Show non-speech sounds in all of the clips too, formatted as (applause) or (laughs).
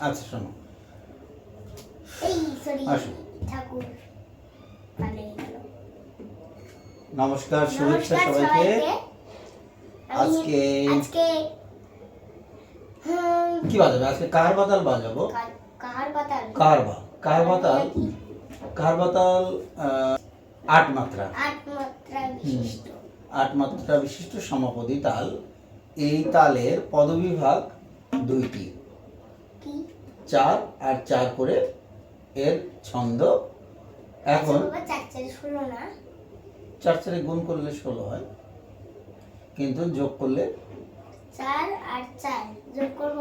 আচ্ছা শোনো। আসো। নমস্কার শুভেচ্ছা সবাইকে। আজকে- কি বাজাবে? আজকে বাতাল বাজাবো? কাহার বা বাতাল? বাতাল আহ, আট মাত্রা। আট মাত্রা বিশিষ্ট। আট মাত্রা বিশিষ্ট সমাপদী তাল। এই তালের পদবিভাগ দুইটি। চার আর চার করে এর ছন্দ। এখন আচ্ছা চার চারে না? চার চারে গুণ করলে ষোলো হয়। কিন্তু যোগ করলে চার আর চার যোগ করব?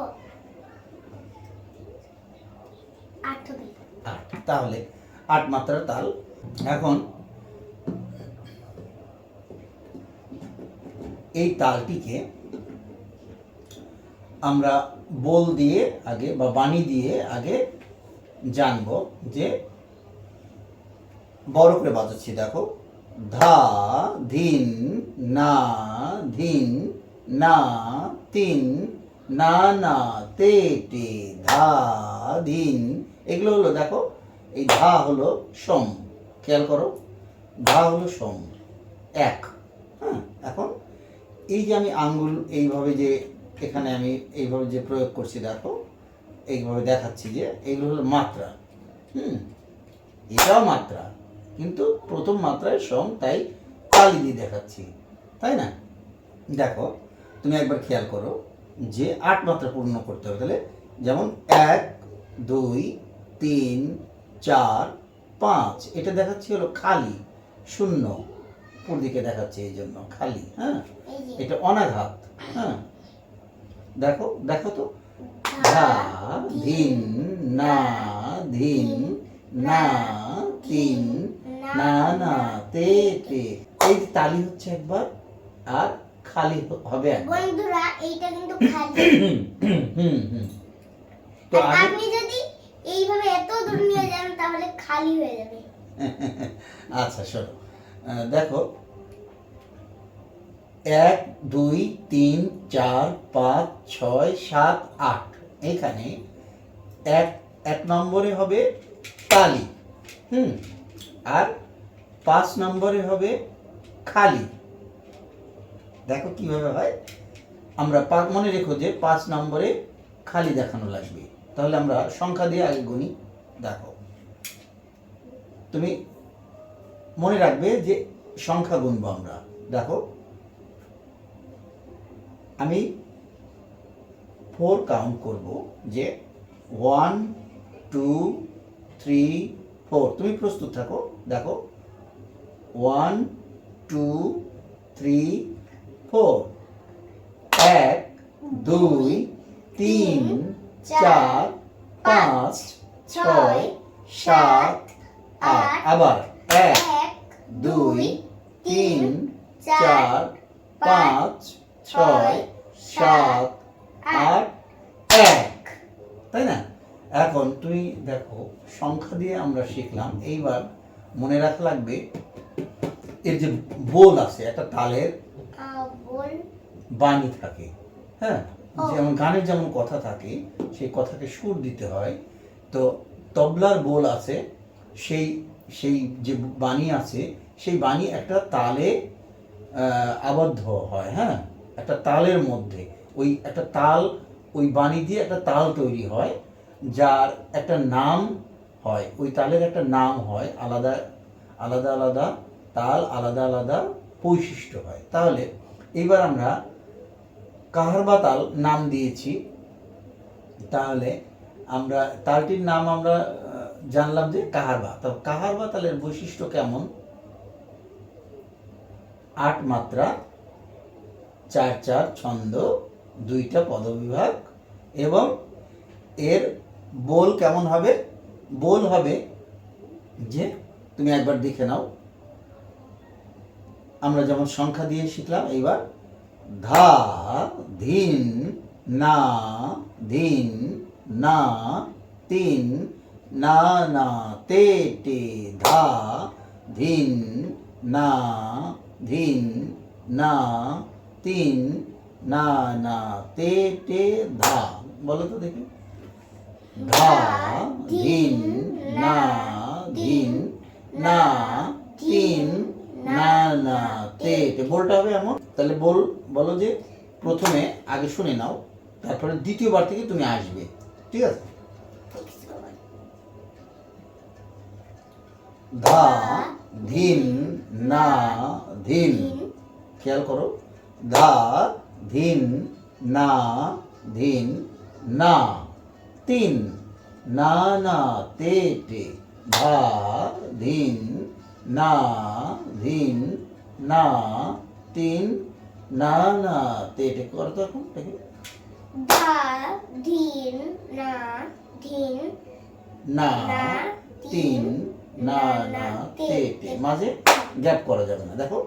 আট তাহলে আট মাত্রার তাল। এখন এই তালটিকে আমরা বল দিয়ে আগে বা বাণী দিয়ে আগে জানব যে বড় করে বাজাচ্ছি, দেখো। ধা, ধিন, না ধিন, না, তিন, না না, তে টে ধা, ধিন। এগুলো হলো, দেখো, এই ধা হলো সম। খেয়াল করো, ধা হলো সম, এক। হ্যাঁ এখন এই যে আমি আঙ্গুল এইভাবে যে এখানে আমি এইভাবে যে প্রয়োগ করছি দেখো এইভাবে দেখাচ্ছি যে এইগুলো হলো মাত্রা। হুম? এটাও মাত্রা কিন্তু প্রথম মাত্রায় সম তাই কালি দিয়ে দেখাচ্ছি তাই না? দেখো তুমি একবার খেয়াল করো যে আট মাত্রা পূর্ণ করতে হবে তাহলে যেমন এক দুই তিন চার পাঁচ এটা দেখাচ্ছি হলো খালি শূন্য। উপর দিকে দেখাচ্ছে এই জন্য খালি হ্যাঁ? এটা অনাঘাত হ্যাঁ? দেখো দেখো তো। ধা ধিন না ধিন না তিন না না তে তে এই যে তালি হচ্ছে একবার আর খালি হবে বন্ধুরা এইটা কিন্তু (coughs) খালি। হুম, (coughs) হুম। তো আপনি যদি এইভাবে এত দূর নিয়ে যান তাহলে খালি হয়ে যাবে। (laughs) আচ্ছা শোনো। দেখো এক, দুই, তিন, চার, পাঁচ, ছয়, সাত, আট। এখানে এক এক নম্বরে হবে তালি। হুম, আর পাঁচ নম্বরে হবে খালি। দেখো কীভাবে হয়। আমরা মনে রেখো যে পাঁচ নম্বরে খালি দেখানো লাগবে। তাহলে আমরা সংখ্যা দিয়ে আগে গুনি। দেখো। তুমি মনে রাখবে যে সংখ্যা গুনবো আমরা। দেখো। আমি ফোর কাউন্ট করব যে ওয়ান টু থ্রি ফোর তুমি প্রস্তুত থাকো। দেখো। ওয়ান টু থ্রি ফোর এক দুই তিন চার পাঁচ ছয় সাত আট। আবার এক এক দুই তিন চার পাঁচ ছয় সাত আট এক। তাই না এখন তুমি দেখো সংখ্যা দিয়ে আমরা শিখলাম। এইবার মনে রাখা লাগবে এর যে বোল আছে একটা তালের বাণী থাকে হ্যাঁ? যেমন গানের যেমন কথা থাকে সেই কথাকে সুর দিতে হয়। তো তবলার বোল আছে সেই সেই যে বাণী আছে সেই বাণী একটা তালে আবদ্ধ হয় হ্যাঁ? একটা তালের মধ্যে, ওই একটা তাল, ওই বাণী দিয়ে একটা তাল তৈরি হয়, যার একটা নাম হয়। ওই তালের একটা নাম হয়, আলাদা আলাদা আলাদা তাল, আলাদা আলাদা বৈশিষ্ট্য হয়। তাহলে এইবার আমরা কাহারবা তাল নাম দিয়েছি। তাহলে আমরা, তালটির নাম আমরা জানলাম যে কাহারবা। তো কাহারবা তালের বৈশিষ্ট্য কেমন? আট মাত্রা চার চার ছন্দ, দুইটা পদবিভাগ এবং এর বোল কেমন হবে? বোল হবে যে, তুমি একবার দেখে নাও। আমরা যেমন সংখ্যা দিয়ে শিখলাম, এইবার ধা, ধিন, না ধিন, না, তিন, না না, তে টে ধা, ধিন, না ধিন, না তিন না না তে টে ধা। বলো তো দেখি। ধা ধিন না ধিন না তিন না না তে তে। বলটা হবে এমন। তাহলে বল বলো যে প্রথমে আগে শুনে নাও তারপরে দ্বিতীয়বার থেকে তুমি আসবে। ঠিক আছে? ধা ধিন না ধিন। খেয়াল করো। ধা ধিন না ধিন না তিন না না তে টে ধা ধিন না ধিন না তিন না না তে টে করো তো এখন দেখি ধা ধিন না ধিন না না তিন না না তে। তে। মাঝে গ্যাপ করা যাবে না। দেখো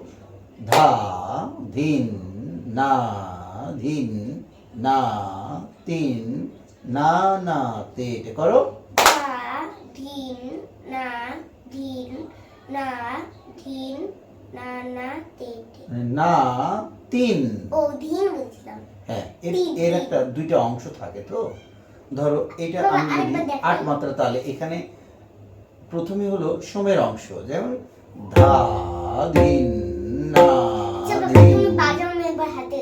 ধা ধিন না ধিন না তিন না না তে তে করো ধা ধিন না ধিন না ধিন না না তে তে। না তিন ও ধিন বলছিলাম হ্যাঁ এর এর। একটা দুইটা অংশ থাকে তো ধরো এটা আমি যদি। আট মাত্রা তালে এখানে প্রথমে হলো সোমের অংশ যেমন ধা ধিন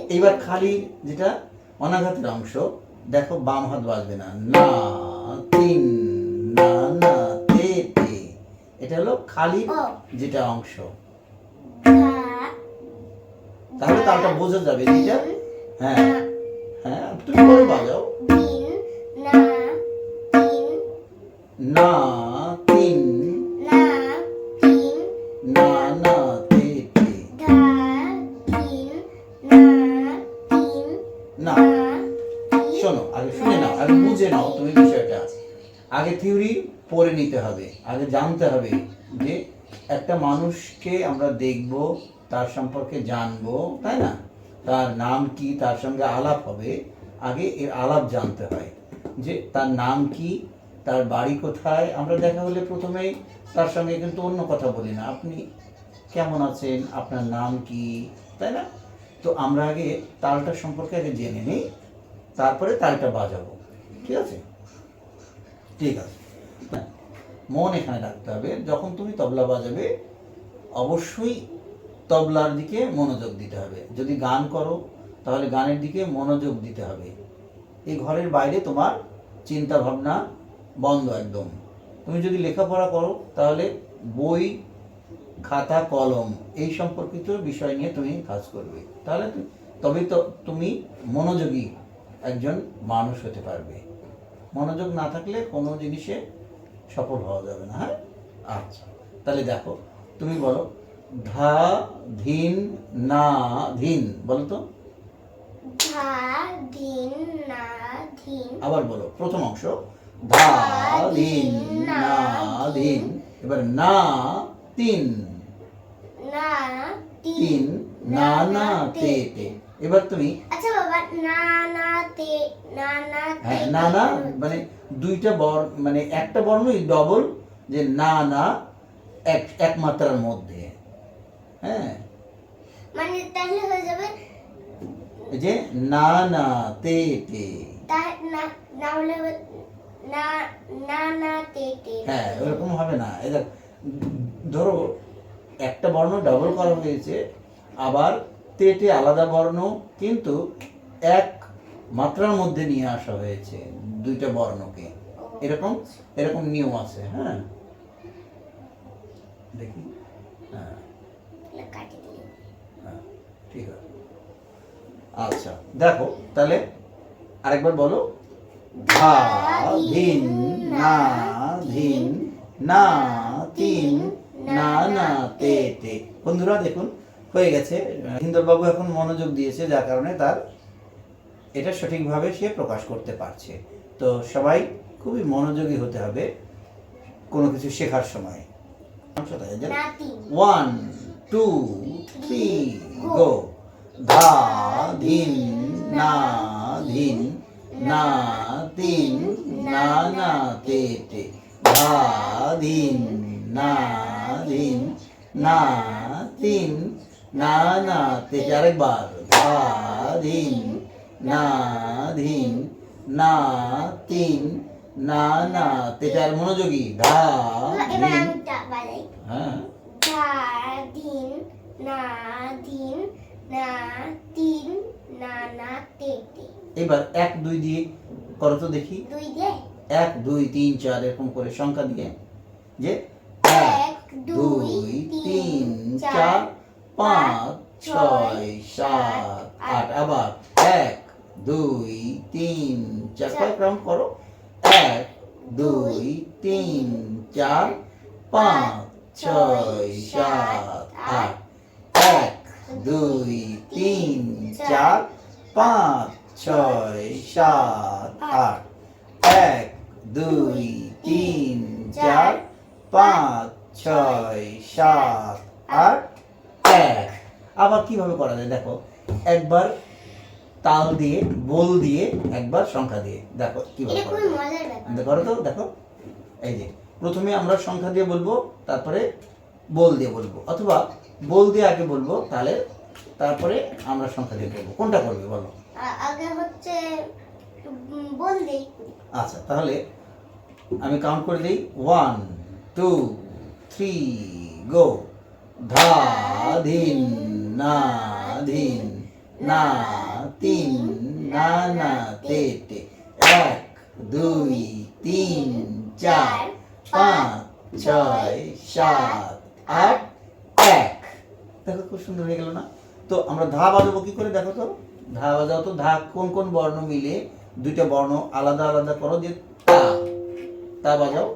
এইবার খালি যেটা অনাঘাতের অংশ দেখো বাম হাত বাজবে না। না তিন না না তে তে। এটা হলো খালি যেটা অংশ। তাহলে তালটা বোঝা যাবে যেটা। হ্যাঁ হ্যাঁ তুমি করে বাজাও। না থিওরি পড়ে নিতে হবে, আগে জানতে হবে যে একটা মানুষকে আমরা দেখব, তার সম্পর্কে জানব, তাই না? তার নাম কি, তার সঙ্গে আলাপ হবে, আগে এর আলাপ জানতে হয় যে তার নাম কি, তার বাড়ি কোথায়, আমরা দেখা হলে প্রথমেই তার সঙ্গে কিন্তু অন্য কথা বলি না, আপনি কেমন আছেন, আপনার নাম কি, তাই না? তো আমরা আগে তালটা সম্পর্কে আগে জেনে নিই, তারপরে তালটা বাজাবো, ঠিক আছে? ঠিক আছে। হ্যাঁ, মন এখানে রাখতে হবে। যখন তুমি তবলা বাজাবে অবশ্যই তবলার দিকে মনোযোগ দিতে হবে। যদি গান করো তাহলে গানের দিকে মনোযোগ দিতে হবে। এই ঘরের বাইরে তোমার চিন্তা ভাবনা বন্ধ একদম। তুমি যদি লেখাপড়া করো তাহলে বই খাতা কলম এই সম্পর্কিত বিষয় নিয়ে তুমি কাজ করবে। তাহলে তবে তো তুমি মনোযোগী একজন মানুষ হতে পারবে। মনোযোগ না থাকলে কোনো জিনিসে সফল হওয়া যাবে না হ্যাঁ? আচ্ছা। তাহলে দেখো তুমি বলো ধা ধিন না ধিন বলো তো? ধা ধিন না ধিন। আবার বলো প্রথম অংশ ধা ধিন না ধিন। এবার না তিন। না তিন। তিন না না তে। তে। এবার তুমি আচ্ছা বাবা না না তে না না হ্যাঁ না না মানে দুইটা বর্ণ মানে একটা বর্ণই ডবল যে না না এক এক মাত্রার মধ্যে। হ্যাঁ। মানে তাহলে হয়ে যাবে এই যে না না তে তে। তা না না হলে হবে না না না তে তে। হ্যাঁ ওরকম হবে না। এই দেখ, ধরো একটা বর্ণ ডাবল করা হয়েছে আবার তেটে আলাদা বর্ণ কিন্তু এক মাত্রার মধ্যে নিয়ে আসা হয়েছে দুইটা বর্ণকে। এরকম এরকম নিয়ম আছে হ্যাঁ? দেখি হ্যাঁ। হ্যাঁ ঠিক আছে। আচ্ছা দেখো তাহলে আরেকবার বলো। ধা ধিন না ধিন না তিন না না তে তে। বন্ধুরা দেখুন হয়ে গেছে। হিন্দরবাবু এখন মনোযোগ দিয়েছে যার কারণে তার এটা সঠিকভাবে সে প্রকাশ করতে পারছে। তো সবাই খুবই মনোযোগী হতে হবে কোনো কিছু শেখার সময়। ওয়ান টু থ্রি গো ধা ধিন না ধিন না তিন না না তে তে। ধা ধিন না ধিন না তিন না না তে তে আরেকবার ধা ধিন না ধিন না তিন না না তেটার মনোযোগী ধা ধিন হ্যাঁ। ধা ধিন না ধিন না তিন না না তে। তে এবার এক দুই দিয়ে করো তো দেখি। দুই দিয়ে? এক দুই তিন চার এরকম করে সংখ্যা দিয়ে। যে এক দুই তিন চার পাঁচ, ছয়, সাত, আট আবার এক দুই তিন চার। কয়েক করো এক দুই তিন চার পাঁচ ছয় সাত আট এক দুই তিন চার পাঁচ ছয় সাত আট এক, দুই, তিন, চার, পাঁচ, ছয়, সাত, আট আবার কীভাবে করা যায়? দেখো একবার তাল দিয়ে বল দিয়ে একবার সংখ্যা দিয়ে। দেখো কীভাবে করা তো দেখো এই যে প্রথমে আমরা সংখ্যা দিয়ে বলব তারপরে বল দিয়ে বলব। অথবা বল দিয়ে আগে বলব তাহলে তারপরে আমরা সংখ্যা দিয়ে বলব। কোনটা করবে বলো? আগে হচ্ছে বল দেই। আচ্ছা তাহলে আমি কাউন্ট করে দিই। ওয়ান টু থ্রি গো ধা ধিন। না ধিন না তিন না না তে এক, দুই, তিন, চার, পাঁচ, ছয়, সাত, আট, এক। দেখো খুব সুন্দর হয়ে গেল না? তো আমরা ধা বাজাবো কি করে? দেখো তো। ধা বাজাও তো ধা কোন কোন বর্ণ মিলে? দুইটা বর্ণ আলাদা আলাদা করো যে তা। তা বাজাও।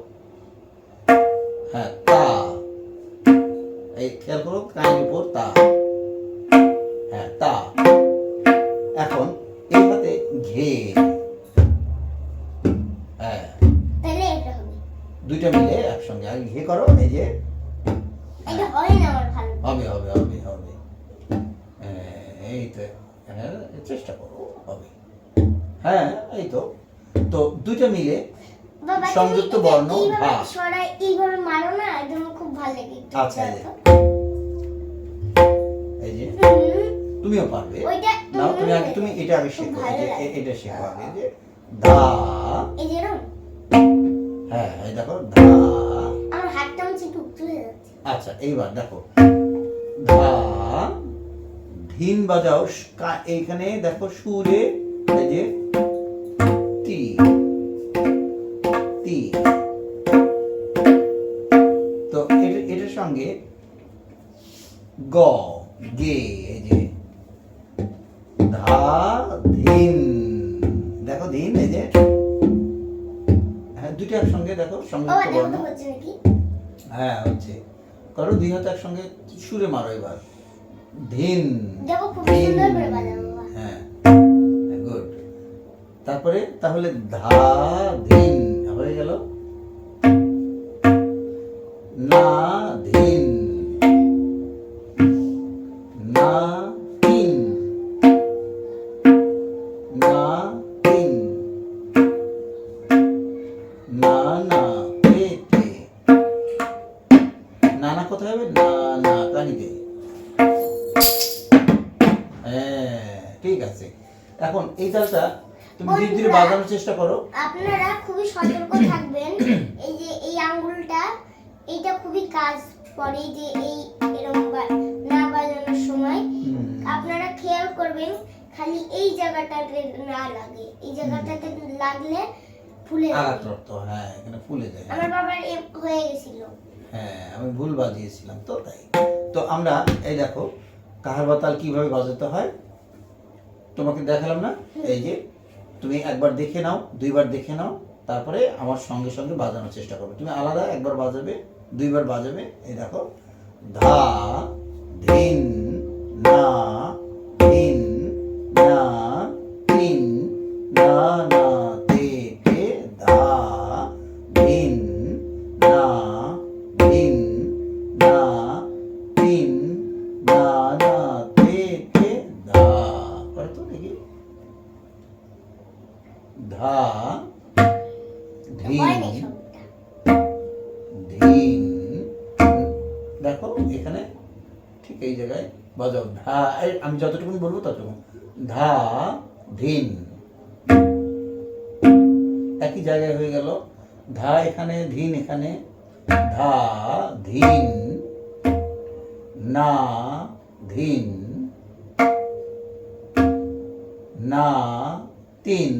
হ্যাঁ তা। এই খেয়াল করো কানের উপর তা। হ্যাঁ তা এখন এই হাতে ঘে। হ্যাঁ দুইটা মিলে একসঙ্গে। আগে ঘে করো এই যে। হবে হবে হবে হবে হ্যাঁ, এই তো হ্যাঁ চেষ্টা করো হবে। হ্যাঁ এই তো। তো দুইটা মিলে সংযুক্ত বর্ণ ভা। এইভাবে মারো না একদম খুব ভালো লাগে। আচ্ছা, এই যে। তুমিও পারবে। নাও তুমি আগে তুমি এটা আগে শেখো যে এটা শেখো আগে যে ধা এই যে হ্যাঁ এই দেখো ধা আমার হাতটা হচ্ছে একটু হয়ে যাচ্ছে। আচ্ছা এইবার দেখো। ধা ধিন বাজাও এইখানে দেখো সুরে এই যে তি তি তো এটা এটার সঙ্গে গ গে এই যে ধা ধিন দেখো ধিন এই যে। হ্যাঁ দুটো একসঙ্গে দেখো সংযুক্ত বর্ণ। হ্যাঁ হচ্ছে। করো দুই হাত একসঙ্গে সুরে মারো এবার। ধিন ধিন। হ্যাঁ গুড তারপরে তাহলে ধা ধিন হয়ে গেল। না না না কোথায় হবে না না কানিতে হ্যাঁ ঠিক আছে। এখন এই তালটা তুমি ধীরে ধীরে বাজানোর চেষ্টা করো। আপনারা খুবই সতর্ক থাকবেন। (coughs) এই যে এই আঙ্গুলটা এইটা খুবই কাজ করে যে এই এরকম না বাজানোর সময়। আপনারা খেয়াল করবেন খালি এই জায়গাটাতে না লাগে। এই জায়গাটাতে লাগলে ফুলে। আঘাতপ্রাপ্ত হ্যাঁ এখানে ফুলে যায়। আমার বাবার হয়ে গেছিল। হ্যাঁ আমি ভুল বাজিয়েছিলাম তো তাই। তো আমরা এই দেখো কাহার বাতাল কীভাবে বাজাতে হয়? তোমাকে দেখালাম না? এই যে তুমি একবার দেখে নাও দুইবার দেখে নাও তারপরে আমার সঙ্গে সঙ্গে বাজানোর চেষ্টা করবে। তুমি আলাদা একবার বাজাবে দুইবার বাজাবে এই দেখো ধা ধিন না ধিন না ধিন না তিন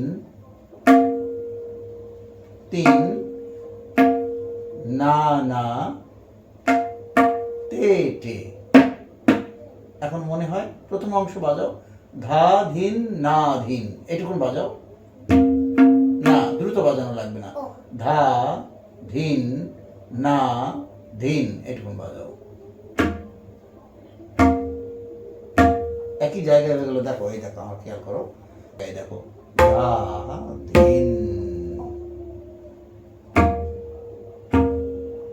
তিন না না তে টে এখন মনে হয় প্রথম অংশ বাজাও। ধা ধিন না ধিন এটুকুন বাজাও। না দ্রুত বাজানো লাগবে না। ধা ধিন না ধিন এটুকুন বাজাও একই জায়গায় হয়ে গেল দেখো এই দেখো আমার খেয়াল করো এই দেখো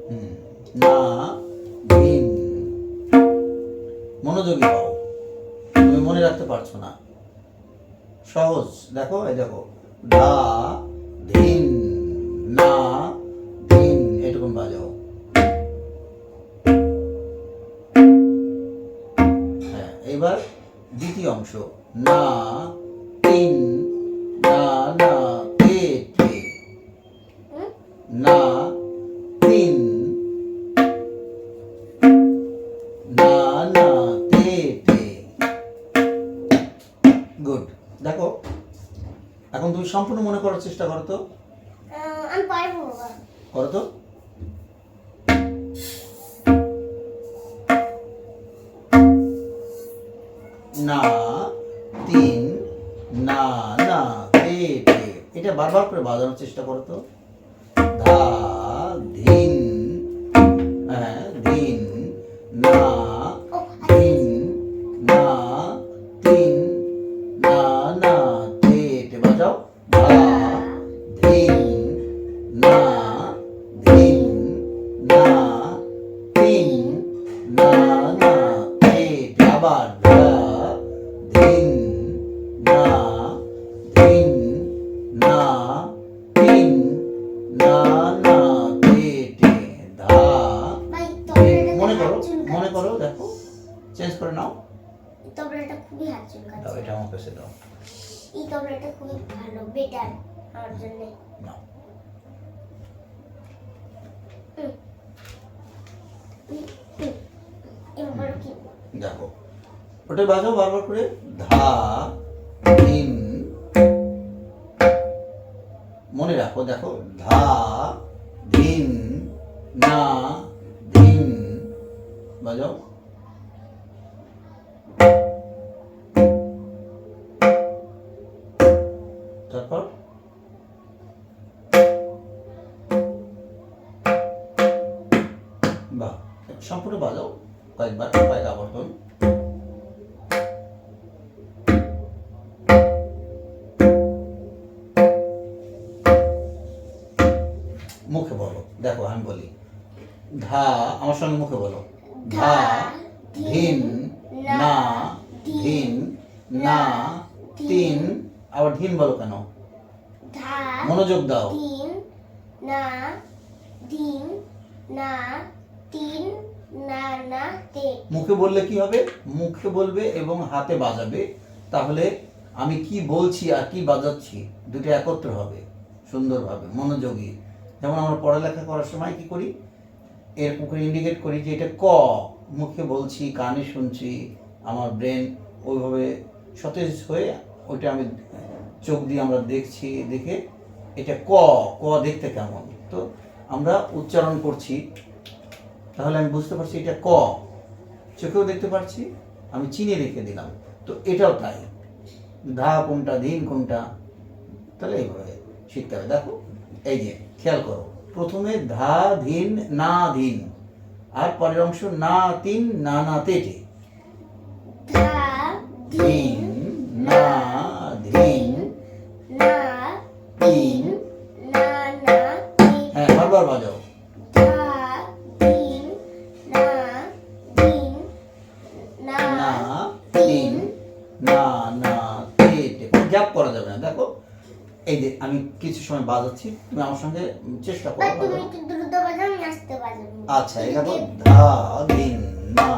হুম, না ধিন মনোযোগী হও। তুমি মনে রাখতে পারছ না। সহজ দেখো এই দেখো ধা দ্বিতীয় অংশ না না, তিন, না না, তে তে। এটা বারবার করে বাজানোর চেষ্টা করো তো। ধা, ধিন। হ্যাঁ করো মনে করো দেখো। চেঞ্জ করে নাও। তবলাটা খুবই হাত দাও এটা আমার কাছে দাও। এই তবলাটা খুবই ভালো বেটার আমার জন্য। নাও। দেখো। ওটা বাজাও বারবার করে। ধা ধিন মনে রাখো দেখো। ধা ধিন না বাজাও। তারপর? বাহ, সম্পূর্ণ বাজাও। কয়েকবার কয়েক আবর্তন। মুখে বলো, দেখো আমি বলি। ধা, আমার সঙ্গে মুখে বলো। ধা ধিন না ধিন না তিন আবার ধিন বলো কেন? মনোযোগ দাও। তিন না দিন না তিন না না তে মুখে বললে কি হবে? মুখে বলবে এবং হাতে বাজাবে। তাহলে আমি কি বলছি আর কি বাজাচ্ছি দুটো একত্র হবে সুন্দরভাবে মনোযোগী। যেমন আমরা পড়ালেখা করার সময় কি করি? এরকম করে ইন্ডিকেট করি যে এটা ক। মুখে বলছি, কানে শুনছি, আমার ব্রেন ওইভাবে সতেজ হয়ে ওইটা আমি চোখ দিয়ে আমরা দেখছি, দেখে এটা ক ক দেখতে কেমন? তো আমরা উচ্চারণ করছি, তাহলে আমি বুঝতে পারছি এটা ক। চোখেও দেখতে পারছি, আমি চিনে রেখে দিলাম। তো এটাও তাই। ধা কোনটা, দিন কোনটা, তাহলে এইভাবে শিখতে হবে। দেখো, এই যে, খেয়াল করো। প্রথমে ধা ধিন না ধিন। আর পরের অংশ না তিন না না তেটে ধা ধিন না আমি কিছু সময় বাজাচ্ছি তুমি আমার সঙ্গে চেষ্টা করো তুমি বাজাও। একটু দ্রুত বাজাও আস্তে বাজাবো। আচ্ছা এটা তো ধা দিন না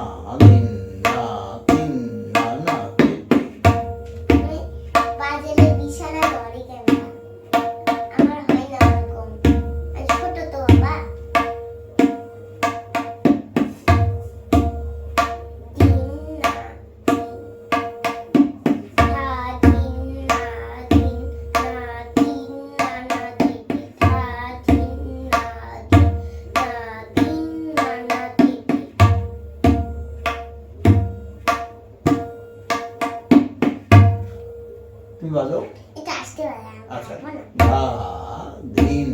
তুমি বাজাও। আচ্ছা। দিন।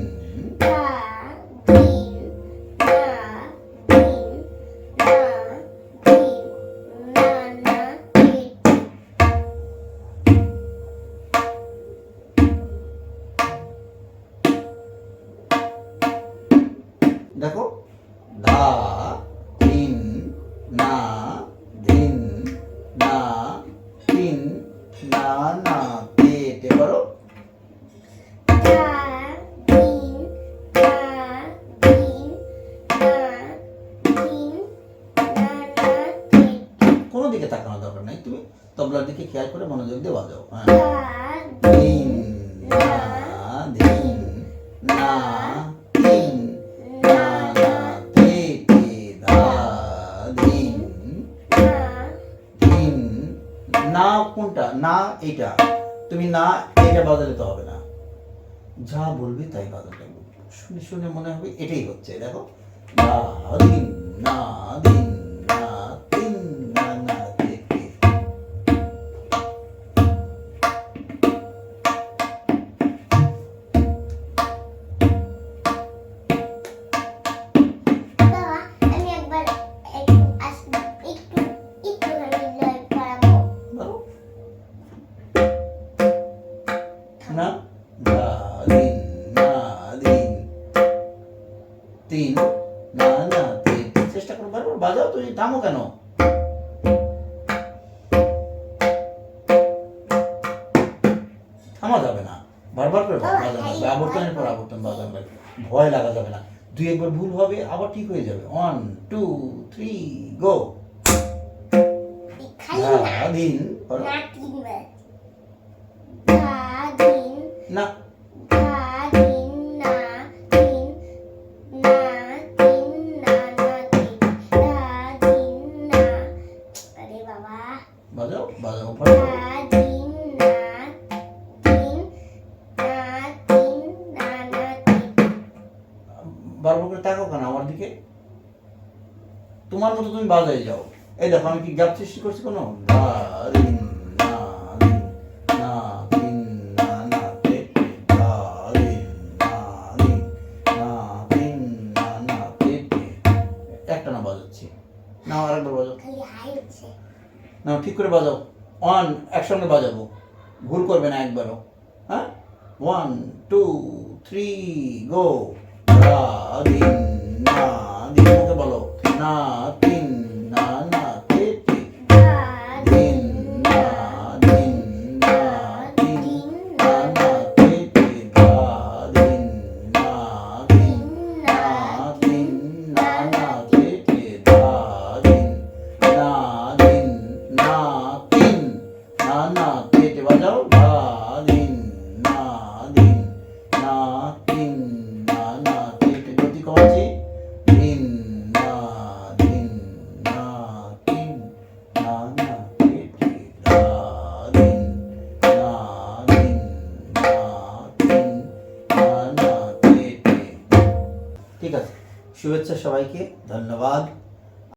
তুমি তবলার দিকে খেয়াল করে মনোযোগ দিয়ে বাজাও না কোনটা না এটা তুমি না এটা বাজালে তো হবে না যা বলবে তাই বাজাতে শুনে শুনে মনে হবে এটাই হচ্ছে দেখো না দিন না দিন ঠিক হয়ে যাবে। ওয়ান টু থ্রি গো দিন না বাজাও বাজাও থেকে তোমার মতো তুমি বাজায় যাও। এই দেখো আমি কি গ্যাপ সৃষ্টি করছি কোনো? একটা না বাজাচ্ছি। না আরেকবার বাজাও। না ঠিক করে বাজাও। ওয়ান একসঙ্গে বাজাবো। ভুল করবে না একবারও। হ্যাঁ? ওয়ান টু থ্রি গো রা না দিয়ে মুখে বলো। না তিন। সবাইকে ধন্যবাদ।